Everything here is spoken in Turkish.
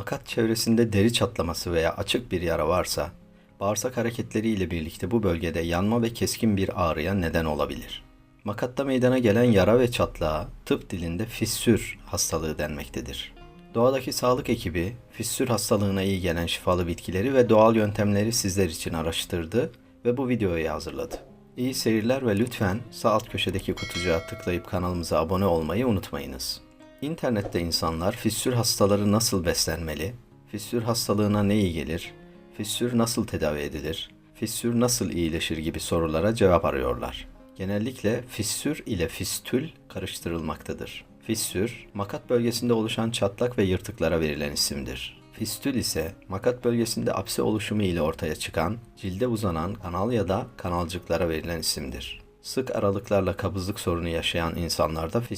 Makat çevresinde deri çatlaması veya açık bir yara varsa, bağırsak hareketleri ile birlikte bu bölgede yanma ve keskin bir ağrıya neden olabilir. Makatta meydana gelen yara ve çatlağa tıp dilinde fissür hastalığı denmektedir. Doğadaki sağlık ekibi fissür hastalığına iyi gelen şifalı bitkileri ve doğal yöntemleri sizler için araştırdı ve bu videoyu hazırladı. İyi seyirler ve lütfen sağ alt köşedeki kutucuğa tıklayıp kanalımıza abone olmayı unutmayınız. İnternette insanlar fissür hastaları nasıl beslenmeli, fissür hastalığına ne iyi gelir, fissür nasıl tedavi edilir, fissür nasıl iyileşir gibi sorulara cevap arıyorlar. Genellikle fissür ile fistül karıştırılmaktadır. Fissür, makat bölgesinde oluşan çatlak ve yırtıklara verilen isimdir. Fistül ise makat bölgesinde apse oluşumu ile ortaya çıkan, cilde uzanan kanal ya da kanalcıklara verilen isimdir. Sık aralıklarla kabızlık sorunu yaşayan insanlarda fistül